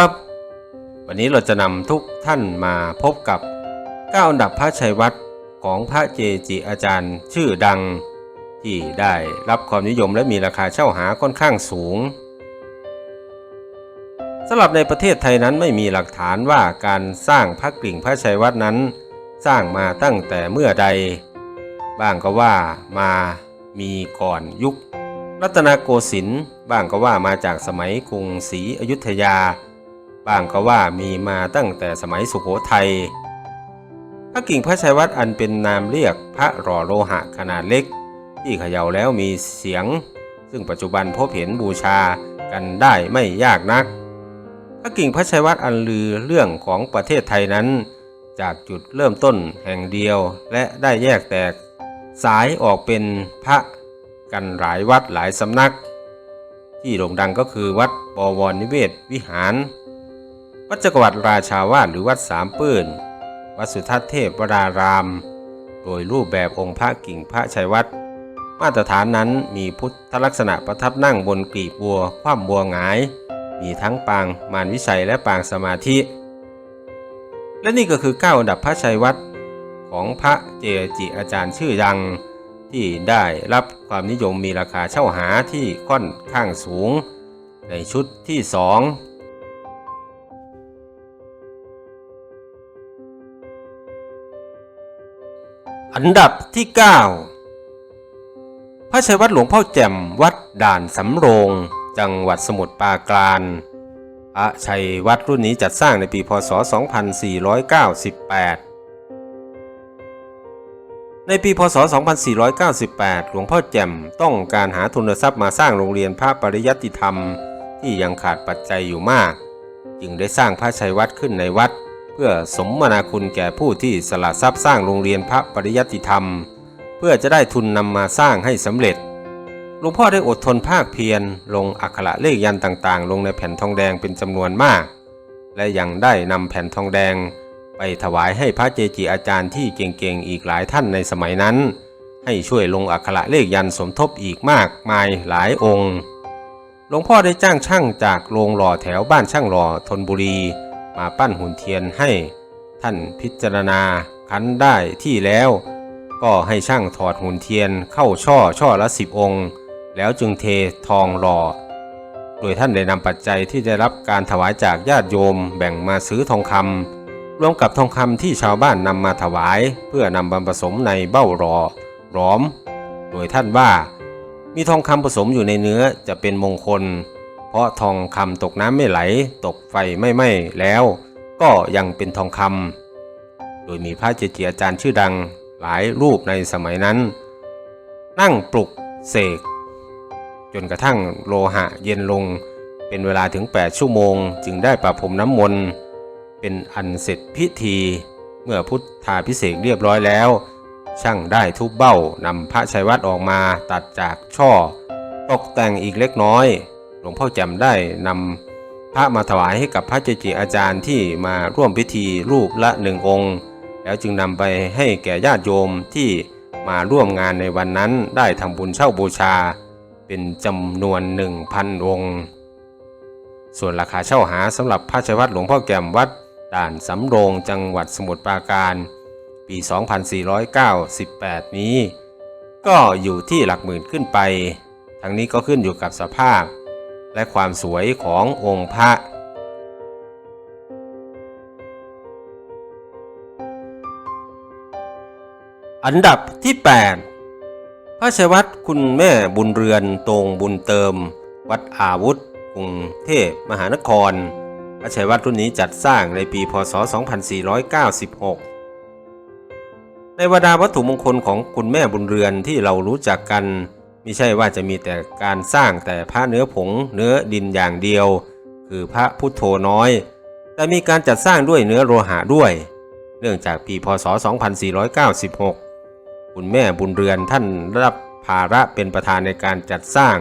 ครับ วันนี้เราจะนำทุกท่านมาพบกับ9อันดับพระชัยวัดของพระเจจิอาจารย์ชื่อดัง ที่ได้รับความนิยมและมีราคาเช่าหาค่อนข้างสูงสำหรับในประเทศไทยนั้นไม่มีหลักฐานว่าการสร้างพระกริ่งพระชัยวัดนั้น สร้างมาตั้งแต่เมื่อใด บ้างก็ว่ามามีก่อนยุค รัตนโกสินทร์บ้างก็ว่ามาจากสมัยกรุงศรีอยุธยา บ้างก็ว่ามีมาตั้งแต่สมัยสุโขทัยพระกิ่งพระชัยวัดอันเป็นนามเรียกพระหล่อโลหะขนาดเล็ก ที่เขย่าแล้วมีเสียง ซึ่งปัจจุบันพบเห็นบูชากันได้ไม่ยากนัก พระกิ่งพระชัยวัดอันลือเรื่องของประเทศไทยนั้น จากจุดเริ่มต้นแห่งเดียวและได้แยกแตกสายออกเป็นพระกันหลายวัดหลายสำนัก ที่โด่งดังก็คือวัดบวรนิเวศวิหาร วัดจักรวรรดิราชาวาสหรือวัดสามปื้นวัดสุทัศน์เทพวราราม โดยรูปแบบองค์พระกิ่งพระชัยวัด มาตรฐานนั้นมีพุทธลักษณะประทับนั่งบนกลีบบัว คว่ำบัวหงาย มีทั้งปางมารวิชัยและปางสมาธิ และนี่ก็คือ9อันดับพระชัยวัดของพระเจจิอาจารย์ชื่อดัง ที่ได้รับความนิยมมีราคาเช่าหาที่ค่อนข้างสูง ในชุดที่2อั อันดับที่ 9 พระชัยวัดหลวงพ่อแจ่มวัดด่านสำโรง จังหวัดสมุทรปราการพระชัยวัดรุ่นนี้จัดสร้างในปีพศ 2498 ในปีพศ 2498 หลวงพ่อแจ่มต้องการหาทุนทรัพย์มาสร้างโรงเรียนพระปริยัติธรรม ที่ยังขาดปัจจัยอยู่มาก จึงได้สร้างพระชัยวัดขึ้นในวัด เพื่อสมนาคุณแก่ผู้ที่สละทรัพย์สร้างโรงเรียนพระปริยัติธรรม เพื่อจะได้ทุนนำมาสร้างให้สำเร็จหลวงพ่อได้อดทนภาคเพียรลงอักขระเลขยันต่างๆ ลงในแผ่นทองแดงเป็นจำนวนมาก และยังได้นำแผ่นทองแดง ไปถวายให้พระเจจิอาจารย์ที่เก่งๆอีกหลายท่านในสมัยนั้น ให้ช่วยลงอักขระเลขยันสมทบอีกมากมายหลายองค์หลวงพ่อได้จ้างช่างจากโรงหล่อแถวบ้านช่างหล่อธนบุรี มาปั้นหุ่นเทียนให้ท่านพิจารณาคันได้ที่แล้ว ก็ให้ช่างถอดหุ่นเทียนเข้าช่อช่อละสิบองค์ แล้วจึงเททองหล่อ โดยท่านได้นำปัจจัยที่ได้รับการถวายจากญาติโยมแบ่งมาซื้อทองคำรวมกับทองคำที่ชาวบ้านนำมาถวาย เพื่อนำมาผสมในเบ้ารอร้อม โดยท่านว่า มีทองคำผสมอยู่ในเนื้อจะเป็นมงคล ราะทองคำตกน้ำไม่ไหล ตกไฟไม่ไหม้แล้ว ก็ยังเป็นทองคำโดยมีพระเจจิอาจารย์ชื่อดังหลายรูปในสมัยนั้น นั่งปลุกเสก จนกระทั่งโลหะเย็นลง เป็นเวลาถึง 8 ชั่วโมง จึงได้ประพรมน้ำมนต์เป็นอันเสร็จพิธี เมื่อพุทธาพิเศษเรียบร้อยแล้ว ช่างได้ทุบเบ้านำพระชัยวัดออกมาตัดจากช่อ ตกแต่งอีกเล็กน้อย ลวงพ่อแจ่มได้นำพระมาถวายให้กับพระเจจิอาจารย์ที่มาร่วมพิธีรูปละหนึ่งองค์ แล้วจึงนำไปให้แก่ญาติโยมที่มาร่วมงานในวันนั้นได้ทำบุญเช่าบูชา เป็นจำนวน1,000องค์ ส่วนราคาเช่าหาสำหรับพระชัยวัดหลวงพ่อแก้มวัดด่านสำโรงจังหวัดสมุทรปราการ ปี 2498 นี้ ก็อยู่ที่หลักหมื่นขึ้นไป ทั้งนี้ก็ขึ้นอยู่กับสภาพ และความสวยขององค์พระอันดับที่ 8 พระชัยวัดคุณแม่บุญเรือนตรงบุญเติม วัดอาวุธกรุงเทพมหานคร พระชัยวัดรุ่นนี้จัดสร้างในปีพศ 2496 ในบรรดาวัตถุมงคลของคุณแม่บุญเรือนที่เรารู้จักกัน ไม่ใช่ว่าจะมีแต่การสร้างแต่พระเนื้อผงเนื้อดินอย่างเดียว คือพระพุทโธน้อย แต่มีการจัดสร้างด้วยเนื้อโลหะด้วย เนื่องจากปีพศ 2496 คุณแม่บุญเรือนท่านรับภาระเป็นประธานในการจัดสร้าง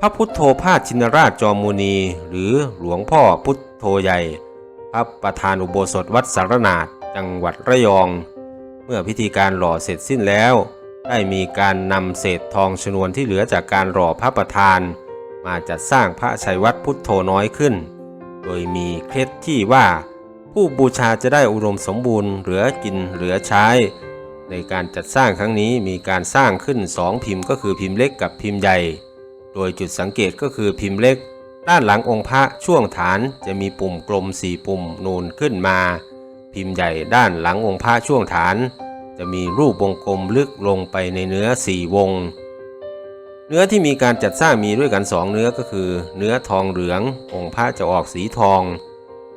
พระพุทโธพาชินราชจอมมุนีหรือหลวงพ่อพุทโธใหญ่ พระประธานอุโบสถวัดสารนาฏจังหวัดระยอง เมื่อพิธีการหล่อเสร็จสิ้นแล้ว ได้มีการนำเศษทองชนวนที่เหลือจากการหล่อพระประธาน มาจัดสร้างพระชัยวัดพุทโธน้อยขึ้น โดยมีเคล็ดที่ว่า ผู้บูชาจะได้อุดมสมบูรณ์เหลือกินเหลือใช้ ในการจัดสร้างครั้งนี้มีการสร้างขึ้น2พิมพ์ก็คือพิมพ์เล็กกับพิมพ์ใหญ่ โดยจุดสังเกตก็คือพิมพ์เล็ก ด้านหลังองค์พระช่วงฐานจะมีปุ่มกลมสี่ปุ่มนูนขึ้นมา พิมพ์ใหญ่ด้านหลังองค์พระช่วงฐาน จะมีรูปวงกลมลึกลงไปในเนื้อสี่วง เนื้อที่มีการจัดสร้างมีด้วยกันสองเนื้อก็คือ เนื้อทองเหลือง องค์พระจะออกสีทอง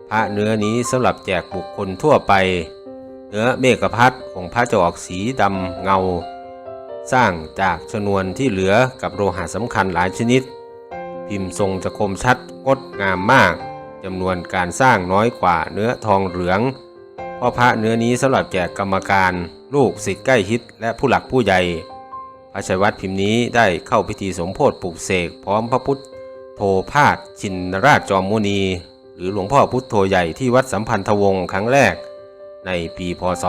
พระเนื้อนี้สำหรับแจกบุคคลทั่วไป เนื้อเมฆพัดองค์พระจะออกสีดำเงา สร้างจากชนวนที่เหลือกับโลหะสำคัญหลายชนิด พิมพ์ทรงจะคมชัดงดงามมากจำนวนการสร้างน้อยกว่าเนื้อทองเหลือง เพราะพระเนื้อนี้สำหรับแจกกรรมการ ลูกศิษย์ใกล้ชิดและผู้หลักผู้ใหญ่พระชัยวัดพิมพ์นี้ได้เข้าพิธีสมโพธิปลุกเสกพร้อมพระพุทธโทพาสชินราชจอมมุนี หรือหลวงพ่อพุทธโธใหญ่ที่วัดสัมพันธวงศ์ครั้งแรก ในปีพศ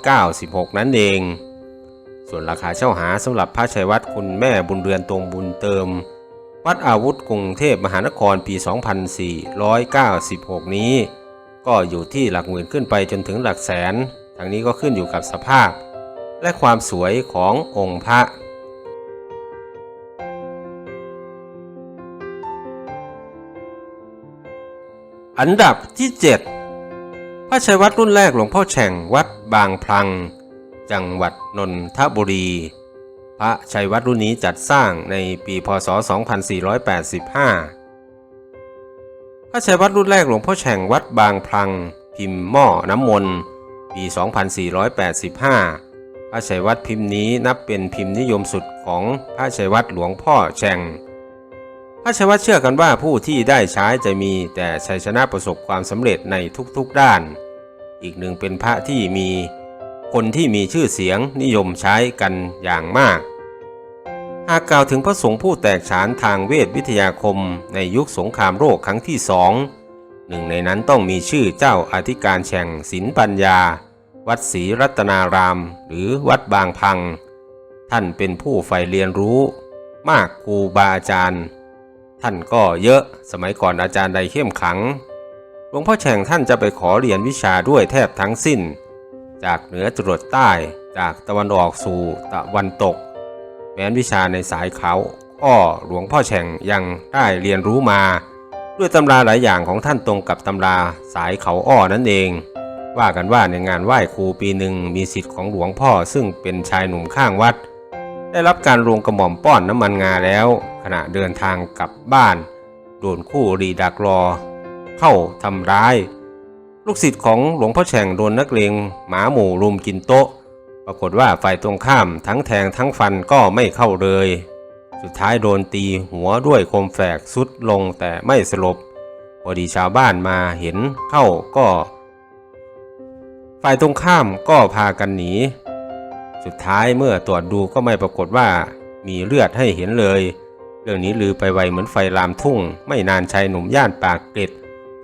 2496 นั้นเอง ส่วนราคาเช่าหาสำหรับพระชัยวัดคุณแม่บุญเรือนตรงบุญเติม วัดอาวุธกรุงเทพมหานครปี 2496 นี้ ก็อยู่ที่หลักหมื่นขึ้นไปจนถึงหลักแสนทั้งนี้ก็ขึ้นอยู่กับสภาพ และความสวยขององค์พระ อันดับที่ 7 พระชัยวัดรุ่นแรกหลวงพ่อแฉ่งวัดบางพลัง จังหวัดนนทบุรี พระชัยวัดรุ่นนี้จัดสร้างในปีพศ 2485 พระชัยวัดรุ่นแรกหลวงพ่อแฉ่งวัดบางพลัง พิมพ์หม้อน้ำมนต์ปี 2485 พระชัยวัดพิมพ์นี้นับเป็นพิมพ์นิยมสุดของพระชัยวัดหลวงพ่อแฉ่งพระชัยวัดเชื่อกันว่าผู้ที่ได้ใช้จะมีแต่ชัยชนะประสบความสำเร็จในทุกๆด้าน อีกหนึ่งเป็นพระที่มีคนที่มีชื่อเสียงนิยมใช้กันอย่างมาก หากกล่าวถึงพระสงฆ์ผู้แตกฉานทางเวทวิทยาคมในยุคสงครามโลกครั้งที่สองหนึ่งในนั้นต้องมีชื่อเจ้าอธิการแฉ่งศิลปัญญา วัดศรีรัตนาราม หรือวัดบางพัง ท่านเป็นผู้ใฝ่เรียนรู้ มากครูบาอาจารย์ ท่านก็เยอะสมัยก่อนอาจารย์ใดเข้มขังหลวงพ่อแฉ่งท่านจะไปขอเรียนวิชาด้วยแทบทั้งสิ้น จากเหนือจรดใต้จากตะวันออกสู่ตะวันตก แม้นวิชาในสายเขาอ้อหลวงพ่อแฉ่งยังได้เรียนรู้มา ด้วยตำราหลายอย่างของท่านตรงกับตำราสายเขาอ้อนั่นเอง ว่ากันว่าในงานไหว้ครูปีหนึ่งมีสิทธิ์ของหลวงพ่อซึ่งเป็นชายหนุ่มข้างวัด ได้รับการรวงกระหม่อมป้อนน้ำมันงาแล้ว ขณะเดินทางกลับบ้าน โดนคู่รีดักรอ เข้าทำร้าย ลูกศิษย์ของหลวงพ่อแฉ่งโดนนักเลงหมาหมู่รุมกินโต๊ะ ปรากฏว่าฝ่ายตรงข้ามทั้งแทงทั้งฟันก็ไม่เข้าเลย สุดท้ายโดนตีหัวด้วยคมแฝกสุดลงแต่ไม่สลบพอดีชาวบ้านมาเห็นเข้าก็ ฝ่ายตรงข้ามก็พากันหนี สุดท้ายเมื่อตรวจดูก็ไม่ปรากฏว่ามีเลือดให้เห็นเลย เรื่องนี้ลือไปไวเหมือนไฟลามทุ่ง ไม่นานชายหนุ่มย่านปากเกร็ด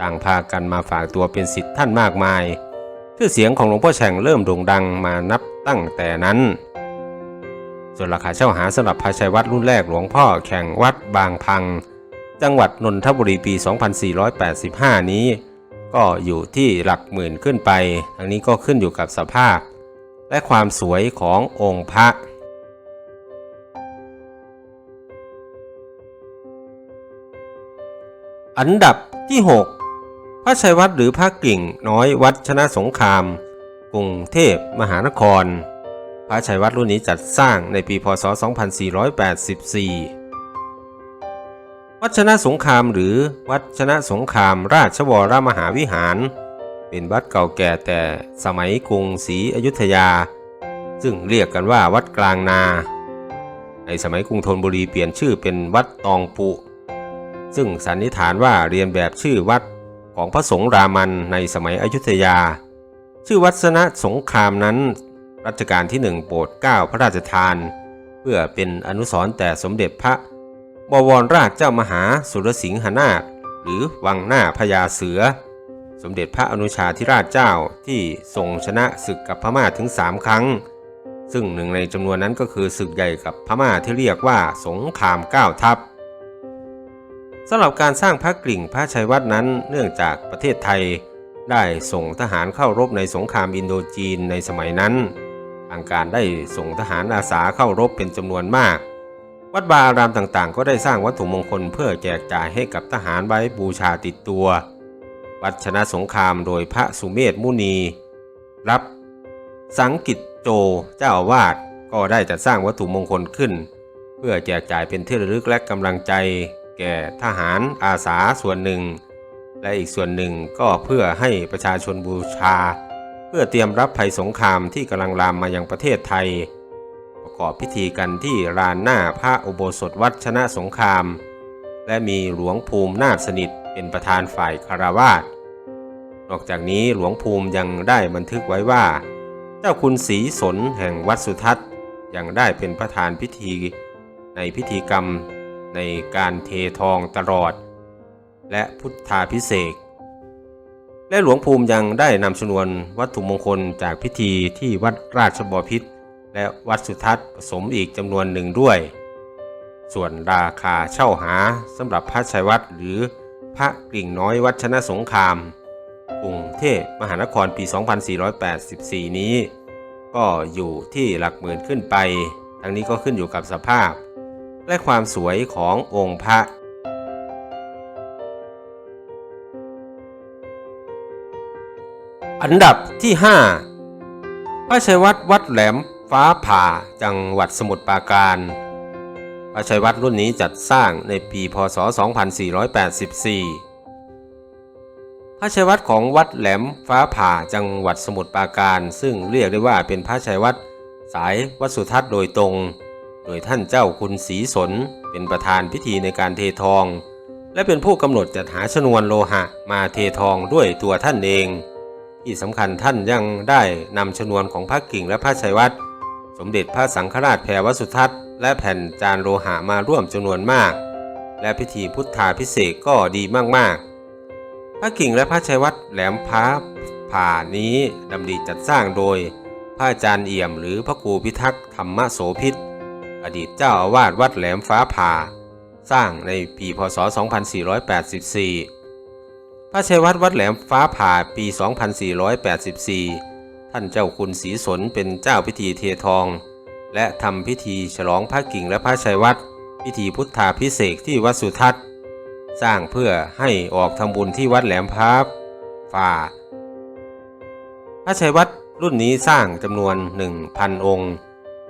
ต่างพากันมาฝากตัวเป็นสิทธิ์ท่านมากมาย ชื่อเสียงของหลวงพ่อแฉ่งเริ่มโด่งดังมานับตั้งแต่นั้น ส่วนราคาเช่าหาสำหรับพระชัยวัดรุ่นแรกหลวงพ่อแข่งวัดบางพัง จังหวัดนนทบุรีปี 2485 นี้ ก็อยู่ที่หลักหมื่นขึ้นไป ทั้งนี้ก็ขึ้นอยู่กับสภาพ และความสวยขององค์พระอันดับที่ 6 ระชัยวัดหรือพระกิ่งน้อยวัดชนะสงคราม กรุงเทพมหานคร พระชัยวัดรุ่นนี้จัดสร้างในปีพศ 2484 วัดชนะสงครามหรือวัดชนะสงครามราชวรมหาวิหาร เป็นวัดเก่าแก่แต่สมัยกรุงศรีอยุธยา ซึ่งเรียกกันว่าวัดกลางนา ในสมัยกรุงธนบุรีเปลี่ยนชื่อเป็นวัดตองปุ ซึ่งสันนิษฐานว่าเรียนแบบชื่อวัด ของพระสงฆ์รามันในสมัยอยุธยา ชื่อวัดชนะสงครามนั้น รัชกาลที่หนึ่งโปรดเกล้าพระราชทาน เพื่อเป็นอนุสรณ์แต่สมเด็จพระบวรราชเจ้ามหาสุรสิงหนาถหรือวังหน้าพญาเสือ สมเด็จพระอนุชาธิราชเจ้าที่ทรงชนะศึกกับพม่าถึงสามครั้ง ซึ่งหนึ่งในจำนวนนั้นก็คือศึกใหญ่กับพม่าที่เรียกว่าสงครามเก้าทัพ สำหรับการสร้างพระกริ่งพระชัยวัดนั้น เนื่องจากประเทศไทย ได้ส่งทหารเข้ารบในสงครามอินโดจีนในสมัยนั้น ทางการได้ส่งทหารอาสาเข้ารบเป็นจำนวนมาก วัดบาอารามต่างๆ ก็ได้สร้างวัตถุมงคลเพื่อแจกจ่ายให้กับทหารไว้บูชาติดตัว วัดชนะสงครามโดยพระสุเมธมุนี รับ สังกิจโจเจ้าอาวาสก็ได้จัดสร้างวัตถุมงคลขึ้น เพื่อแจกจ่ายเป็นที่ระลึกและกำลังใจ แก่ทหารอาสาส่วนหนึ่ง และอีกส่วนหนึ่งก็เพื่อให้ประชาชนบูชา เพื่อเตรียมรับภัยสงครามที่กำลังลามมายังประเทศไทย ประกอบพิธีกันที่ลานหน้าพระอุโบสถวัดชนะสงคราม และมีหลวงภูมินาถสนิทเป็นประธานฝ่ายคารวาสนอกจากนี้หลวงภูมิยังได้บันทึกไว้ว่า เจ้าคุณศรีสนแห่งวัดสุทัศน์ยังได้เป็นประธานพิธีในพิธีกรรม ในการเททองตลอด และพุทธาพิเศษและหลวงภูมิยังได้นำชนวนวัตถุมงคลจากพิธีที่วัดราชบพิตรและวัดสุทัศน์ผสมอีกจำนวนหนึ่งด้วย ส่วนราคาเช่าหาสำหรับพระชัยวัดหรือพระกริ่งน้อยวัดชนะสงครามกรุงเทพมหานครปี 2484 นี้ ก็อยู่ที่หลักหมื่นขึ้นไป ทั้งนี้ก็ขึ้นอยู่กับสภาพ และความสวยขององค์พระอันดับที่ 5 พระชัยวัดวัดแหลมฟ้าผ่าจังหวัดสมุทรปราการ พระชัยวัดรุ่นนี้จัดสร้างในปีพศ 2484 พระชัยวัดของวัดแหลมฟ้าผ่าจังหวัดสมุทรปราการ ซึ่งเรียกได้ว่าเป็นพระชัยวัดสายวัดสุทัศน์โดยตรง โดยท่านเจ้าคุณศรีสนเป็นประธานพิธีในการเททอง และเป็นผู้กำหนดจัดหาชนวนโลหะมาเททองด้วยตัวท่านเอง ที่สำคัญท่านยังได้นำชนวนของพระกิ่งและพระชัยวัดสมเด็จพระสังฆราชแพรวสุทัศน์และแผ่นจานโลหะมาร่วมจำนวนมาก และพิธีพุทธาพิเศษกก็ดีมากๆ พระกิ่งและพระชัยวัดแหลมพระผ่านี้ดำริจัดสร้างโดย พระอาจารย์เอี่ยมหรือพระครูพิทักษ์ธรรมโสพิษ อดีตเจ้าอาวาสวัดแหลมฟ้าผ่า สร้างในปีพศ 2484 พระชัยวัดวัดแหลมฟ้าผ่าปี 2484 ท่านเจ้าคุณศรีสนเป็นเจ้าพิธีเททอง และทำพิธีฉลองพระกิ่งและพระชัยวัดพิธีพุทธาพิเศษที่วัดสุทัศน์ สร้างเพื่อให้ออกทำบุญที่วัดแหลมพ้าฝ่า พระชัยวัดรุ่นนี้สร้างจำนวน 1,000 องค์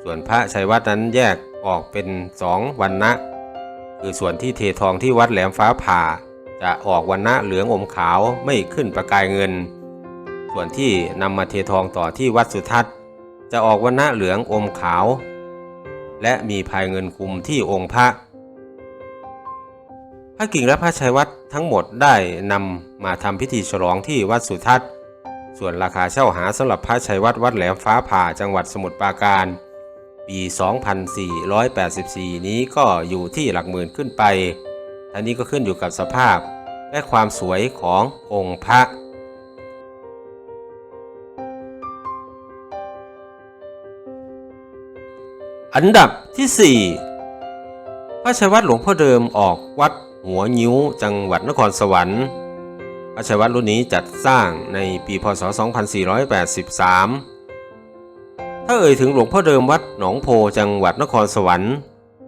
ส่วนพระชัยวัดนั้นแยกออกเป็นสองวันนะคือส่วนที่เททองที่วัดแหลมฟ้าผ่า จะออกวันนะเหลืองอมขาวไม่ขึ้นประกายเงิน ส่วนที่นำมาเททองต่อที่วัดสุทัศน์ จะออกวันนะเหลืองอมขาว และมีภายเงินคุมที่องค์พระพระกิ่งและพระชัยวัดทั้งหมดได้นำมาทำพิธีฉลองที่วัดสุทัศน์ ส่วนราคาเช่าหาสำหรับพระชัยวัดวัดแหลมฟ้าผ่าจังหวัดสมุทรปราการ ปี 2484 นี้ก็อยู่ที่หลักหมื่นขึ้นไปอันนี้ก็ขึ้นอยู่กับสภาพและความสวยขององค์พระ อันดับที่ 4 พระชัยวัดหลวงพ่อเดิมออกวัดหัวนิ้วจังหวัดนครสวรรค์พระชัยวัดรุ่นนี้จัดสร้างในปีพศ 2483 ถ้าเอ่ยถึงหลวงพ่อเดิมวัดหนองโพจังหวัดนครสวรรค์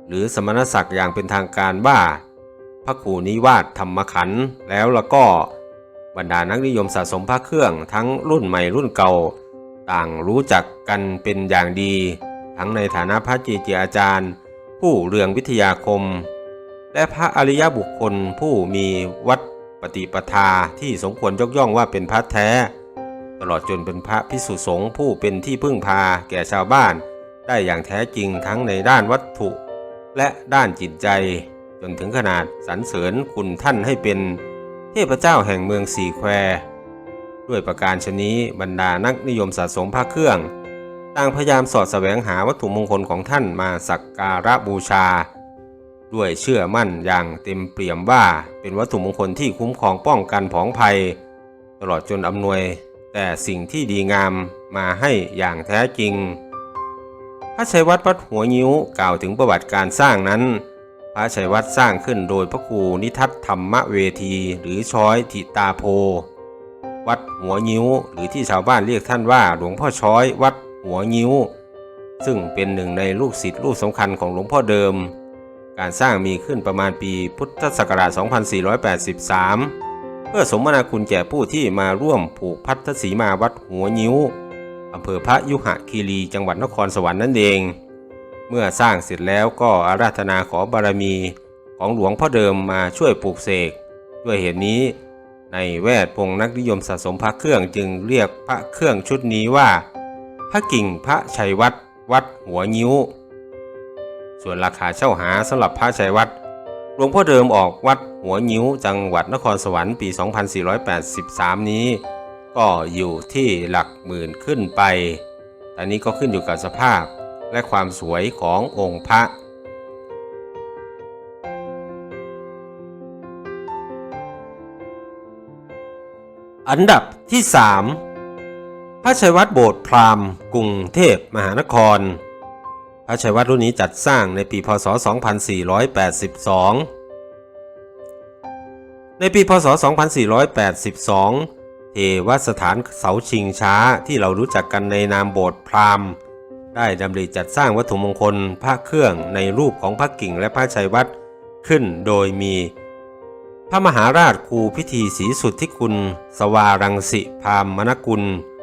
หรือสมณศักดิ์อย่างเป็นทางการว่า พระครูนิวาสธรรมขันธ์แล้วแล้วก็บรรดานักนิยมสะสมพระเครื่องทั้งรุ่นใหม่รุ่นเก่า ต่างรู้จักกันเป็นอย่างดี ทั้งในฐานะพระเจเจอาจารย์ ผู้เรืองวิทยาคม และพระอริยบุคคลผู้มีวัดปฏิปทาที่สมควรยกย่องว่าเป็นพระแท้ ตลอดจนเป็นพระพิสุสงฆ์ผู้เป็นที่พึ่งพาแก่ชาวบ้าน ได้อย่างแท้จริงทั้งในด้านวัตถุ และด้านจิตใจ จนถึงขนาดสรรเสริญคุณท่านให้เป็น เทพเจ้าแห่งเมืองสี่แคว ด้วยประการชนี้บรรดานักนิยมสะสมพระเครื่องต่างพยายามสอดแสวงหาวัตถุมงคลของท่านมาสักการะบูชา ด้วยเชื่อมั่นอย่างเต็มเปี่ยมว่าเป็นวัตถุมงคลที่คุ้มครองป้องกันผองภัย ตลอดจนอำนวย แต่สิ่งที่ดีงามมาให้อย่างแท้จริง พระชัยวัดวัดหัวยิ้วกล่าวถึงประวัติการสร้างนั้น พระชัยวัดสร้างขึ้นโดยพระครูนิทัศธรรมเวทีหรือช้อยทิตาโพ วัดหัวงิ้วหรือที่ชาวบ้านเรียกท่านว่าหลวงพ่อช้อยวัดหัวงิ้ว ซึ่งเป็นหนึ่งในลูกศิษย์ลูกสำคัญของหลวงพ่อเดิม การสร้างมีขึ้นประมาณปีพุทธศักราช 2483 เพื่อสมนาคุณแก่ผู้ที่มาร่วมผูกพัทธสีมาวัดหัวงิ้วอำเภอพระยุหะคีรีจังหวัดนครสวรรค์นั่นเอง เมื่อสร้างเสร็จแล้วก็อาราธนาขอบารมีของหลวงพ่อเดิมมาช่วยปลูกเสก ด้วยเหตุนี้ในแวดวงนักนิยมสะสมพระเครื่องจึงเรียกพระเครื่องชุดนี้ว่า พระกิ่งพระชัยวัดวัดหัวงิ้ว ส่วนราคาเช่าหาสำหรับพระชัยวัด ลวงพ่อเดิมออกวัดหัวงิ้วจังหวัดนครสวรรค์ปี 2483 นี้ ก็อยู่ที่หลักหมื่นขึ้นไปแต่นี้ก็ขึ้นอยู่กับสภาพและความสวยขององค์พระอันดับที่ 3 พระชัยวัดโบสถ์พราหมณ์กรุงเทพมหานคร ระชัยวัดรุ่นนี้จัดสร้างในปีพศ 2482 ในปีพศ 2482 เทวสถานเสาชิงช้าที่เรารู้จักกันในนามโบสถ์พราหมณ์ ได้ดำริจัดสร้างวัตถุมงคลพระเครื่องในรูปของพระกิ่งและพระชัยวัดขึ้นโดยมี พระมหาราชครูพิธีศรีสุทธิคุณ สวารังสิพรามมณกุล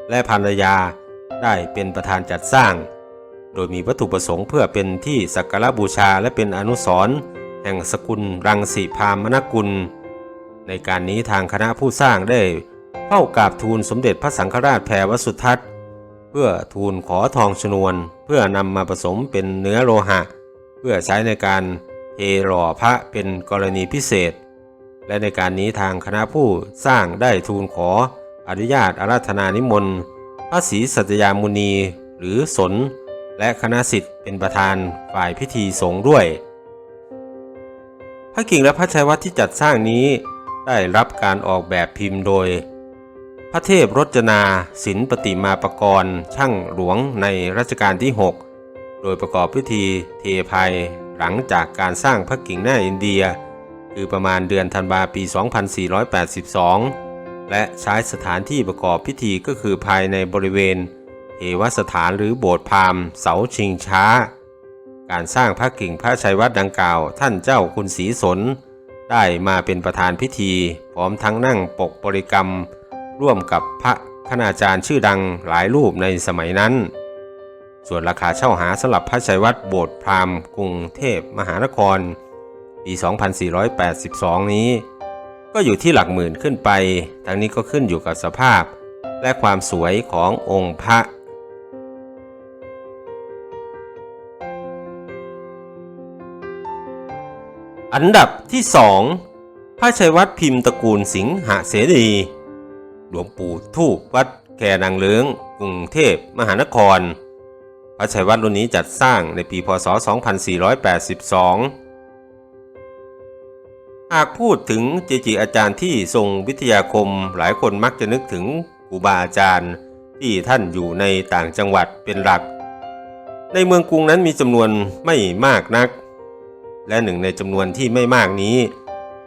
และภรรยา ได้เป็นประธานจัดสร้าง โดยมีวัตถุประสงค์เพื่อเป็นที่สักการะบูชาและเป็นอนุสรณ์แห่งสกุลรังสิพามมณกุล ในการนี้ทางคณะผู้สร้างได้เฝ้ากราบทูลสมเด็จพระสังฆราชแพรวสุทัศน์ เพื่อทูลขอทองชนวน เพื่อนำมาผสมเป็นเนื้อโลหะ เพื่อใช้ในการเทหล่อพระเป็นกรณีพิเศษ และในการนี้ทางคณะผู้สร้างได้ทูลขออนุญาตอาราธนานิมนต์ พระศรีสัตยามุนีหรือสน และคณะสิทธิ์เป็นประธานฝ่ายพิธีสงฆ์ด้วย พระกิ่งและพระชัยวัดที่จัดสร้างนี้ได้รับการออกแบบพิมพ์โดย พระเทพรจนาศิลปฏิมาปรกรณ์ช่างหลวงในรัชกาลที่ 6 โดยประกอบพิธีเทภัยหลังจากการสร้างพระกิ่งหน้าอินเดีย คือประมาณเดือนธันวาปี 2482 และใช้สถานที่ประกอบพิธีก็คือภายในบริเวณ เทวสถานหรือโบสถ์พราหมณ์เสาชิงช้า การสร้างพระกิ่งพระชัยวัดดังกล่าว ท่านเจ้าคุณศรีสน ได้มาเป็นประธานพิธี พร้อมทั้งนั่งปกบริกรรม ร่วมกับพระคณาจารย์ชื่อดังหลายรูปในสมัยนั้น ส่วนราคาเช่าหาสำหรับพระชัยวัดโบสถ์พราหมณ์กรุงเทพมหานคร ปี 2482 นี้ ก็อยู่ที่หลักหมื่นขึ้นไป ทั้งนี้ก็ขึ้นอยู่กับสภาพ และความสวยขององค์พระ อันดับที่2พระชัยวัดพิมพ์ตระกูลสิงหเสรีหลวงปู่ทูปวัดแคนางเลื้งกรุงเทพมหานคร พระชัยวัดรุ่นนี้จัดสร้างในปีพศ 2482 หากพูดถึงเจจิอาจารย์ที่ทรงวิทยาคมหลายคนมักจะนึกถึงครูบาอาจารย์ที่ท่านอยู่ในต่างจังหวัดเป็นหลัก ในเมืองกรุงนั้นมีจำนวนไม่มากนัก และหนึ่งในจำนวนที่ไม่มากนี้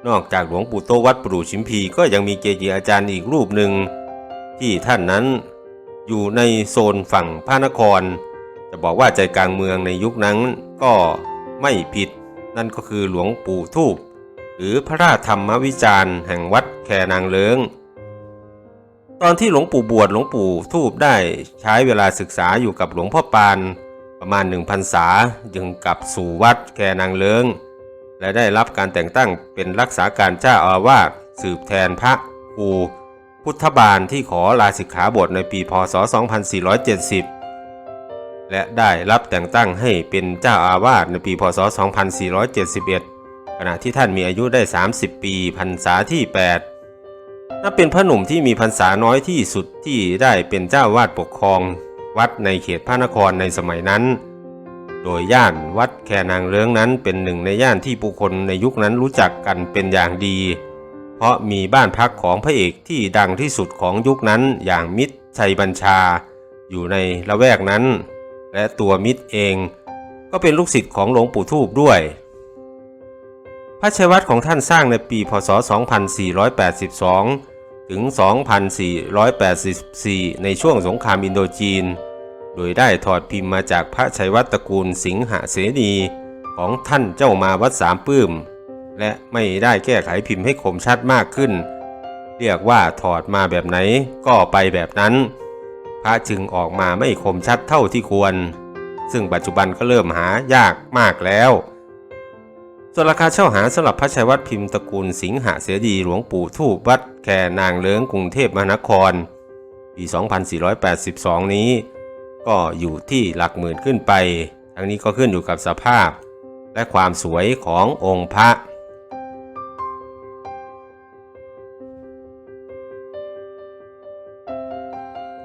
นอกจากหลวงปู่โตวัดปรูชิมพีก็ยังมีเกจิอาจารย์อีกรูปหนึ่ง ที่ท่านนั้นอยู่ในโซนฝั่งพระนคร จะบอกว่าใจกลางเมืองในยุคนั้นก็ไม่ผิด นั่นก็คือหลวงปู่ทูบหรือพระราชธรรมวิจารณ์แห่งวัดแคนางเลิงตอนที่หลวงปู่บวชหลวงปู่ทูบได้ใช้เวลาศึกษาอยู่กับหลวงพ่อปาน ประมาณหนึ่งพรรษาจึงกลับสู่วัดแคนางเลิงและได้รับการแต่งตั้งเป็นรักษาการเจ้าอาวาสสืบแทนพระครูพุทธบาลที่ขอลาสิกขาบทในปีพศ 2470 และได้รับแต่งตั้งให้เป็นเจ้าอาวาสในปีพศ 2471 ขณะที่ท่านมีอายุได้ 30 ปีพรรษาที่ 8 นับเป็นพระหนุ่มที่มีพรรษาน้อยที่สุดที่ได้เป็นเจ้าวาดปกครอง วัดในเขตพระนครในสมัยนั้น โดยย่านวัดแคนางเลื้งนั้นเป็นหนึ่งในย่านที่ผู้คนในยุคนั้นรู้จักกันเป็นอย่างดี เพราะมีบ้านพักของพระเอกที่ดังที่สุดของยุคนั้นอย่างมิตรชัยบัญชา อยู่ในละแวกนั้น และตัวมิตรเองก็เป็นลูกศิษย์ของหลวงปู่ทูบด้วยพระชัยวัดของท่านสร้างในปี พศ 2482 ถึง 2484 ในช่วงสงครามอินโดจีน โดยได้ถอดพิมพ์มาจากพระชัยวัดตระกูลสิงหเสนีของท่านเจ้ามาวัดสามปื้ม และไม่ได้แก้ไขพิมพ์ให้คมชัดมากขึ้น เรียกว่าถอดมาแบบไหนก็ไปแบบนั้น พระจึงออกมาไม่คมชัดเท่าที่ควร ซึ่งปัจจุบันก็เริ่มหายากมากแล้วส่วนราคาเช่าหาสำหรับพระชัยวัดพิมพ์ตระกูลสิงหเสดีหลวงปู่ทูบวัดแคนางเลิ้งกรุงเทพมหานครปี 2482 นี้ ก็อยู่ที่หลักหมื่นขึ้นไป ทั้งนี้ก็ขึ้นอยู่กับสภาพ และความสวยขององค์พระ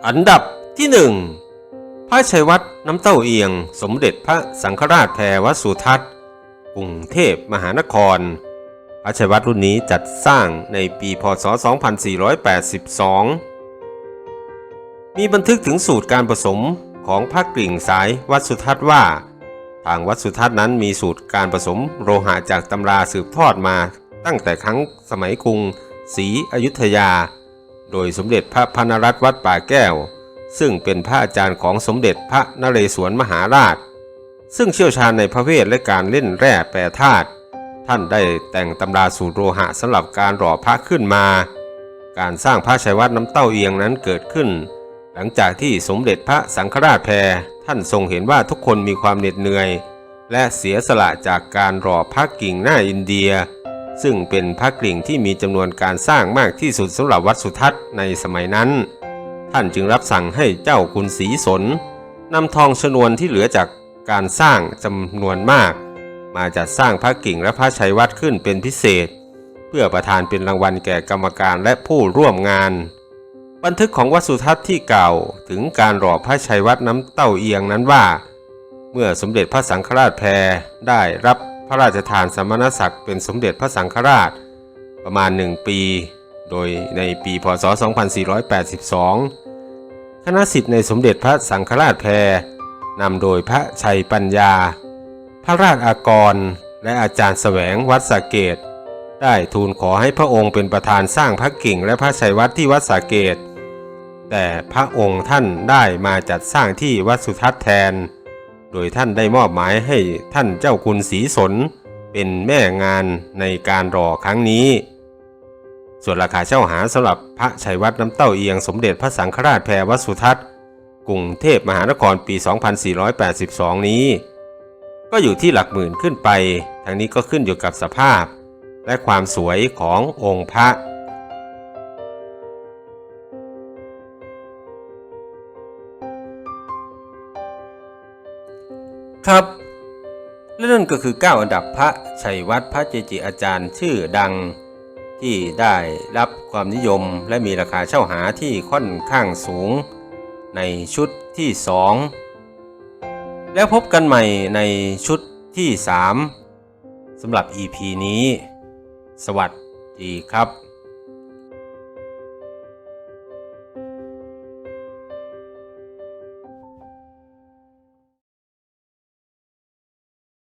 อันดับที่หนึ่งพระชัยวัดน้ำเต้าเอียง สมเด็จพระสังฆราชแพรวัดสุทัศน์กรุงเทพมหานครพระชัยวัดรุ่นนี้จัดสร้างในปีพศ 2482 มีบันทึกถึงสูตรการผสมของพระกลิ่งสายวัดสุทัศน์ว่า ทางวัดสุทัศน์นั้นมีสูตรการผสมโลหะจากตำราสืบทอดมาตั้งแต่ครั้งสมัยกรุงศรีอยุธยา โดยสมเด็จพระพนรัตน์วัดป่าแก้ว ซึ่งเป็นพระอาจารย์ของสมเด็จพระนเรศวรมหาราช ซึ่งเชี่ยวชาญในพระเวทและการเล่นแร่แปรธาตุท่านได้แต่งตำราสูตรโลหะสำหรับการหล่อพระขึ้นมา การสร้างพระชัยวัดน้ำเต้าเอียงนั้นเกิดขึ้น หลังจากที่สมเด็จพระสังฆราชแพรท่านทรงเห็นว่าทุกคนมีความเหน็ดเหนื่อย และเสียสละจากการหล่อพระกิ่งหน้าอินเดีย ซึ่งเป็นพระกิ่งที่มีจำนวนการสร้างมากที่สุดสำหรับวัดสุทัศน์ในสมัยนั้น ท่านจึงรับสั่งให้เจ้าคุณศรีสนนำทองชนวนที่เหลือจากการสร้างจำนวนมาก มาจัดสร้างพระกิ่งและพระชัยวัดขึ้นเป็นพิเศษ เพื่อประทานเป็นรางวัลแก่กรรมการและผู้ร่วมงาน บันทึกของวัดสุทัศน์ที่เก่าถึงการหล่อพระชัยวัดน้ำเต้าเอียงนั้นว่า เมื่อสมเด็จพระสังฆราชแพรได้รับพระราชทานสมณศักดิ์เป็นสมเด็จพระสังฆราช ประมาณหนึ่งปี โดยในปีพศ 2482 คณะสิทธิ์ในสมเด็จพระสังฆราชแพรนำโดยพระชัยปัญญา พระราชอากร และอาจารย์แสวงวัดสาเกต ได้ทูลขอให้พระองค์เป็นประธานสร้างพระกิ่งและพระชัยวัดที่วัดสาเกต แต่พระองค์ท่านได้มาจัดสร้างที่วัดสุทัศน์แทน โดยท่านได้มอบหมายให้ท่านเจ้าคุณศรีสน เป็นแม่งานในการรอครั้งนี้ ส่วนราคาเช่าหาสำหรับพระชัยวัดน้ำเต้าเอียงสมเด็จพระสังฆราชแพรวัดสุทัศน์กรุงเทพมหานครปี 2482 นี้ ก็อยู่ที่หลักหมื่นขึ้นไปทั้งนี้ก็ขึ้นอยู่กับสภาพ และความสวยขององค์พระ ครับ และนั่นก็คือ 9 อันดับพระชัยวัดพระเจจิอาจารย์ชื่อดัง ที่ได้รับความนิยมและมีราคาเช่าหาที่ค่อนข้างสูง ในชุดที่ 2 แล้วพบกันใหม่ในชุดที่ 3สำหรับ EP นี้ สวัสดีครับ